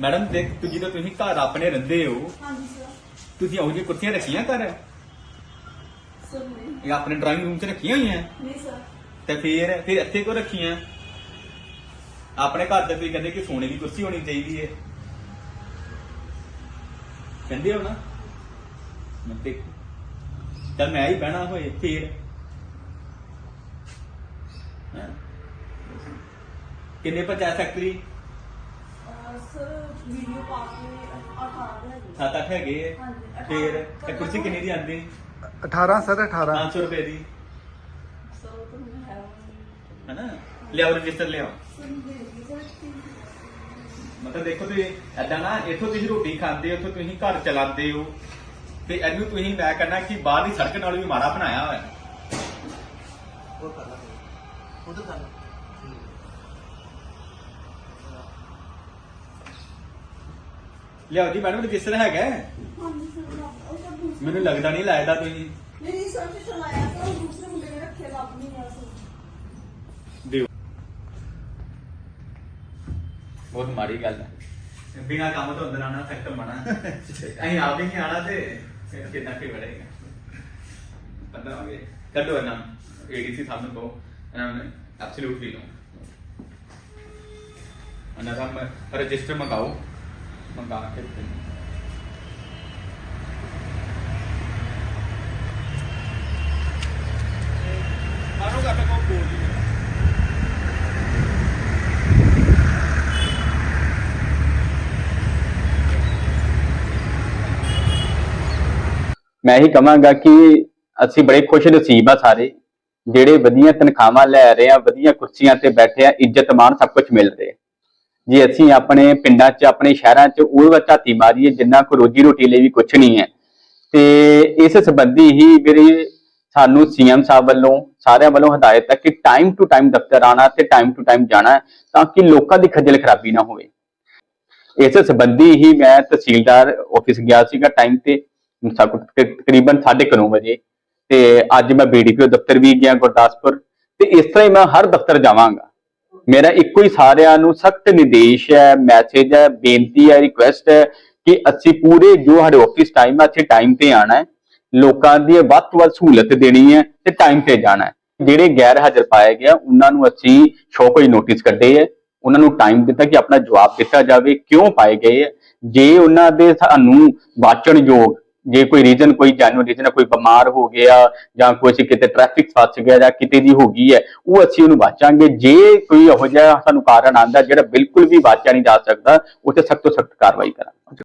Madam ਦੇਖ ਤੂੰ ਜਦੋਂ ਤੁਸੀਂ ਘਰ ਆਪਣੇ ਰਹਿੰਦੇ ਹੋ ਹਾਂਜੀ ਸਰ ਤੁਸੀਂ ਉਹੋ ਜਿਹੀ ਕੁਰਸੀਆਂ ਰੱਖੀਆਂ ਘਰ ਸਰ ਨਹੀਂ ਇਹ ਆਪਣੇ ਡਰਾਇੰਗ ਰੂਮ 'ਚ ਰੱਖੀਆਂ ਹੋਈਆਂ ਨਹੀਂ ਸਰ ਤੇ ਫਿਰ ਫਿਰ ਇੱਥੇ ਕਿਉਂ ਰੱਖੀਆਂ ਆਪਣੇ ਘਰ ਤੇ ਤੁਸੀਂ ਕਹਿੰਦੇ ਕਿ ਸੋਨੇ ਦੀ ਕੁਰਸੀ ਹੋਣੀ ਚਾਹੀਦੀ ਹੈ ਕਹਿੰਦੇ ਹੋ ਨਾ ਮੈਂ ਦੇਖ ਚੱਲ ਮੈਂ ਹੀ ਬਹਿਣਾ ਹੋਏ ਫਿਰ ਹੈਂ? ਕਿੰਨੇ panchayat secretary uh sir video ਪਾ ਕੇ 18 ਦੇ ਹੈਗੇ। ਸੱਤ ਅੱਠ ਹੈਗੇ। ਹਾਂਜੀ, ਫਿਰ। ਇਹ ਕੁਰਸੀ ਕਿੰਨੀ ਦੀ ਆਂਦੀ? 18 ਸਰ 18 500 ਰੁਪਏ ਦੀ। ਸਰ ਉਹ ਤਾਂ ਮੈਨੂੰ ਹੈ ਹੈਨਾ? ਲਿਆਓ ਰਜਿਸਟਰ ਲਿਆਓ। ਸਰ ਦੇ ਦਿਓ ਸਰ ਮਤਲਬ ਦੇਖੋ ਤੁਸੀਂ ਐਦਾਂ ਨਾ ਇੱਥੋਂ ਤੁਸੀਂ ਰੋਟੀ ਖਾਂਦੇ ਹੋ ਇੱਥੋਂ ਤੁਸੀਂ ਘਰ ਚਲਾਉਂਦੇ ਹੋ ਤੇ ਇਹਨੂੰ ਤੁਸੀਂ ਮੈਂ ਕਹਿੰਦਾ ਕਿ ਬਾਹਰ ਦੀ ਸੜਕ ਨਾਲੋਂ ਵੀ ਮਾੜਾ ਬਣਾਇਆ ਹੋਇਆ। ਉਹ ਕਰ ਲਾ ਉਹ ਤਾਂ ਕਰ ਲਾ। ਲਿਆਓ ਜੀ ਮੈਡਮ ਰਜਿਸਟਰ ਹੈਗਾ? ਹੈ? ਹਾਂਜੀ ਸਰ ਉਹ ਤਾਂ ਦੂਸਰੇ ਮੈਨੂੰ ਲੱਗਦਾ ਨਹੀਂ ਲਾਇਦਾ ਤੁਸੀਂ ਨਹੀਂ ਨਹੀਂ ਸਰ ਜੀ ਚਲਾਇਆ ਸਰ ਉਹ ਦੂਸਰੇ ਮੁੰਡੇ ਨੇ ਰੱਖਿਆ ਲੱਭ ਨਹੀਂ ਰਿਹਾ ਸਰ। ਦਿਓ। ਬਹੁਤ ਮਾੜੀ ਗੱਲ ਹੈ। ਬਿਨਾ ਕੰਮ ਤੋਂ ਅੰਦਰ ਆਣਾ ਸਖਤ ਮਨਾ ਅਸੀਂ ਆਪ ਹੀ ਨਹੀਂ ਆਣਾ ਤੇ ਫਿਰ ਕਿੰਨਾ ਕੀ ਬੜੇਗਾ ਪਤਾ ਹੋ ਗਿਆ ਕੱਢੋ ਇਹਨਾਂ ਏਡੀਸੀ ਸਾਹਿਬ ਨੂੰ ਕਹੋ। ਇਹਨਾਂ ਨੇ ਐਬਸੋਲੂਟਲੀ ਨੋ ਇਹਨਾਂ ਦਾ ਰਜਿਸਟਰ ਮੰਗਾਓ। ਮੰਗਾ ਕੇ ਮਾਰੋ ਬੋਲ ਮੈਂ ਹੀ ਕਹਾਂਗਾ ਕਿ ਅਸੀਂ ਬੜੇ ਖੁਸ਼ ਨਸੀਬ ਆ ਸਾਰੇ ਜਿਹੜੇ ਵਧੀਆ ਤਨਖਾਹਾਂ ਲੈ ਰਹੇ ਆ ਵਧੀਆ ਕੁਰਸੀਆਂ ਤੇ ਬੈਠੇ ਆ ਇੱਜ਼ਤ ਮਾਣ ਸਭ ਕੁਝ ਮਿਲ ਰਿਹਾ। ਜੇ ਅਸੀਂ ਆਪਣੇ ਪਿੰਡਾਂ 'ਚ, ਆਪਣੇ ਸ਼ਹਿਰਾਂ 'ਚ ਉਹ ਝਾਤੀ ਮਾਰੀਏ, ਜਿੰਨਾ ਕੋ ਰੋਜੀ ਰੋਟੀ ਲਈ ਵੀ ਕੁਝ ਨਹੀਂ ਹੈ। ਤੇ ਇਸ ਸੰਬੰਧੀ ਹੀ ਮੇਰੀ ਸਾਨੂੰ ਸੀਐਮ ਸਾਹਿਬ ਵੱਲੋਂ, ਸਾਰਿਆਂ ਵੱਲੋਂ ਹਦਾਇਤ ਹੈ ਕਿ ਟਾਈਮ ਟੂ ਟਾਈਮ ਦਫ਼ਤਰ ਆਣਾ ਤੇ ਟਾਈਮ ਟੂ ਟਾਈਮ ਜਾਣਾ ਤਾਂ ਕਿ ਲੋਕਾਂ ਦੀ ਖੱਜਲ ਖਰਾਬੀ ਨਾ ਹੋਵੇ। ਇਸ ਸੰਬੰਧੀ ਹੀ ਮੈਂ ਤਹਿਸੀਲਦਾਰ ਆਫਿਸ ਗਿਆ ਸੀਗਾ ਟਾਈਮ ਤੇ ਸਾ- ਤਕਰੀਬਨ 9:30 ਵਜੇ। ਤੇ ਅੱਜ ਮੈਂ ਬੀਡੀਪੀਓ ਦਫ਼ਤਰ ਵੀ ਗਿਆ ਗੁਰਦਾਸਪੁਰ। ਤੇ ਇਸ ਤਰ੍ਹਾਂ ਹੀ ਮੈਂ ਹਰ ਦਫ਼ਤਰ ਜਾਵਾਂਗਾ। ਮੇਰਾ ਇੱਕੋ ਹੀ ਸਾਰਿਆਂ ਨੂੰ ਸਖਤ ਨਿਰਦੇਸ਼ ਹੈ ਮੈਸੇਜ ਹੈ, ਬੇਨਤੀ ਹੈ ਰਿਕੁਐਸਟ ਹੈ ਕਿ ਅਸੀਂ ਪੂਰੇ ਜੋ ਸਾਡੇ ਆਫਿਸ ਟਾਈਮ ਹੈ, ਅਸੀਂ ਟਾਈਮ ਤੇ ਆਣਾ ਹੈ। ਲੋਕਾਂ ਦੀ ਵੱਧ ਤੋਂ ਵੱਧ ਸਹੂਲਤ ਦੇਣੀ ਹੈ ਤੇ ਟਾਈਮ ਤੇ ਜਾਣਾ ਹੈ। ਜਿਹੜੇ ਗੈਰ ਹਾਜ਼ਰ ਪਾਏ ਗਿਆ ਉਹਨਾਂ ਨੂੰ ਅਸੀਂ ਸ਼ੋ ਕੋਈ ਨੋਟਿਸ ਕੱਢੇ ਹੈ। ਉਹਨਾਂ ਨੂੰ ਟਾਈਮ ਦਿੱਤਾ ਕਿ ਆਪਣਾ ਜਵਾਬ ਦਿੱਤਾ ਜਾਵੇ, ਕਿਉਂ ਪਾਏ ਗਏ ਹੈ। ਜੇ ਉਹਨਾਂ ਦੇ ਸਾਨੂੰ ਵਾਚਣਯੋਗ ਜੇ ਕੋਈ ਰੀਜ਼ਨ ਕੋਈ ਜੈਨੂਇਨ ਰੀਜ਼ਨ ਕੋਈ ਬਿਮਾਰ ਹੋ ਗਿਆ ਜਾਂ ਕੋਈ ਅਸੀਂ ਕਿਤੇ ਟ੍ਰੈਫਿਕ ਫਸ ਗਿਆ ਜਾਂ ਕਿਤੇ ਦੀ ਹੋ ਗਈ ਹੈ, ਉਹ ਅਸੀਂ ਉਹਨੂੰ ਵਾਚਾਂਗੇ। ਜੇ ਕੋਈ ਇਹੋ ਜਿਹਾ ਸਾਨੂੰ ਕਾਰਨ ਆਂਦਾ ਜਿਹੜਾ ਬਿਲਕੁਲ ਵੀ ਵਾਚਿਆ ਨਹੀਂ ਜਾ ਸਕਦਾ ਉੱਥੇ ਸਖਤ ਤੋਂ ਸਖਤ ਕਾਰਵਾਈ ਕਰਾਂਗੇ।